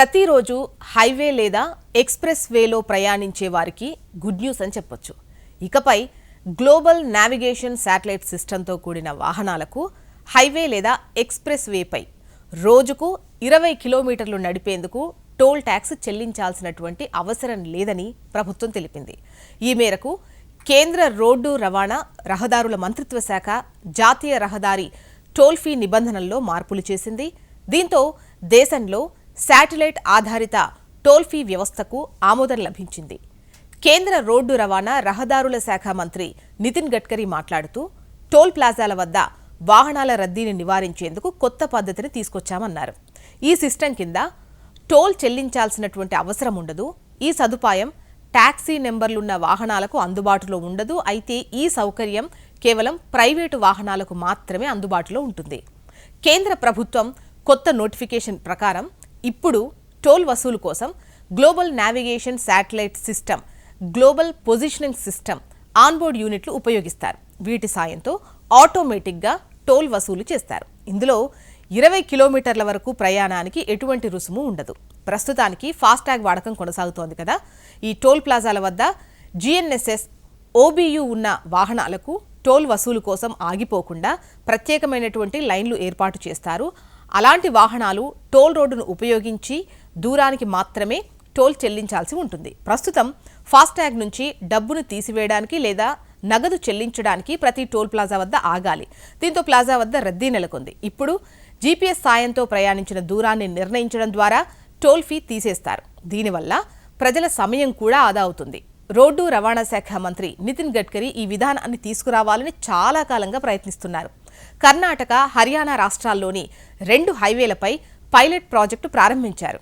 ప్రతిరోజు హైవే లేదా ఎక్స్ప్రెస్ వేలో ప్రయాణించే వారికి గుడ్ న్యూస్ అని చెప్పొచ్చు. ఇకపై గ్లోబల్ నావిగేషన్ శాటిలైట్ సిస్టంతో కూడిన వాహనాలకు హైవే లేదా ఎక్స్ప్రెస్ వేపై రోజుకు ఇరవై కిలోమీటర్లు నడిపేందుకు టోల్ ట్యాక్స్ చెల్లించాల్సినటువంటి అవసరం లేదని ప్రభుత్వం తెలిపింది. ఈ మేరకు కేంద్ర రోడ్డు రవాణా రహదారుల మంత్రిత్వ శాఖ జాతీయ రహదారి టోల్ ఫీ నిబంధనల్లో మార్పులు చేసింది. దీంతో దేశంలో శాటిలైట్ ఆధారిత టోల్ ఫీ వ్యవస్థకు ఆమోదం లభించింది. కేంద్ర రోడ్డు రవాణా రహదారుల శాఖ మంత్రి నితిన్ గడ్కరీ మాట్లాడుతూ టోల్ ప్లాజాల వద్ద వాహనాల రద్దీని నివారించేందుకు కొత్త పద్ధతిని తీసుకొచ్చామన్నారు. ఈ సిస్టమ్ కింద టోల్ చెల్లించాల్సినటువంటి అవసరం ఉండదు. ఈ సదుపాయం ట్యాక్సీ నెంబర్లున్న వాహనాలకు అందుబాటులో ఉండదు. అయితే ఈ సౌకర్యం కేవలం ప్రైవేటు వాహనాలకు మాత్రమే అందుబాటులో ఉంటుంది. కేంద్ర ప్రభుత్వం కొత్త నోటిఫికేషన్ ప్రకారం ఇప్పుడు టోల్ వసూలు కోసం global navigation satellite system global positioning system onboard యూనిట్లు ఉపయోగిస్తారు. వీటి సాయంతో ఆటోమేటిక్గా టోల్ వసూలు చేస్తారు. ఇందులో ఇరవై కిలోమీటర్ల వరకు ప్రయాణానికి ఎటువంటి రుసుము ఉండదు. ప్రస్తుతానికి ఫాస్టాగ్ వాడకం కొనసాగుతోంది కదా. ఈ టోల్ ప్లాజాల వద్ద జిఎన్ఎస్ఎస్ ఓబీయూ ఉన్న వాహనాలకు టోల్ వసూలు కోసం ఆగిపోకుండా ప్రత్యేకమైనటువంటి లైన్లు ఏర్పాటు చేస్తారు. అలాంటి వాహనాలు టోల్ రోడ్డును ఉపయోగించి దూరానికి మాత్రమే టోల్ చెల్లించాల్సి ఉంటుంది. ప్రస్తుతం ఫాస్టాగ్ నుంచి డబ్బును తీసివేయడానికి లేదా నగదు చెల్లించడానికి ప్రతి టోల్ ప్లాజా వద్ద ఆగాలి. దీంతో ప్లాజా వద్ద రద్దీ నెలకొంది. ఇప్పుడు జీపీఎస్ సాయంతో ప్రయాణించిన దూరాన్ని నిర్ణయించడం ద్వారా టోల్ ఫీ తీసేస్తారు. దీనివల్ల ప్రజల సమయం కూడా ఆదా అవుతుంది. రోడ్డు రవాణా శాఖ మంత్రి నితిన్ గడ్కరీ ఈ విధానాన్ని తీసుకురావాలని చాలా కాలంగా ప్రయత్నిస్తున్నారు. కర్ణాటక హర్యానా రాష్ట్రాల్లోని రెండు హైవేలపై పైలట్ ప్రాజెక్టు ప్రారంభించారు.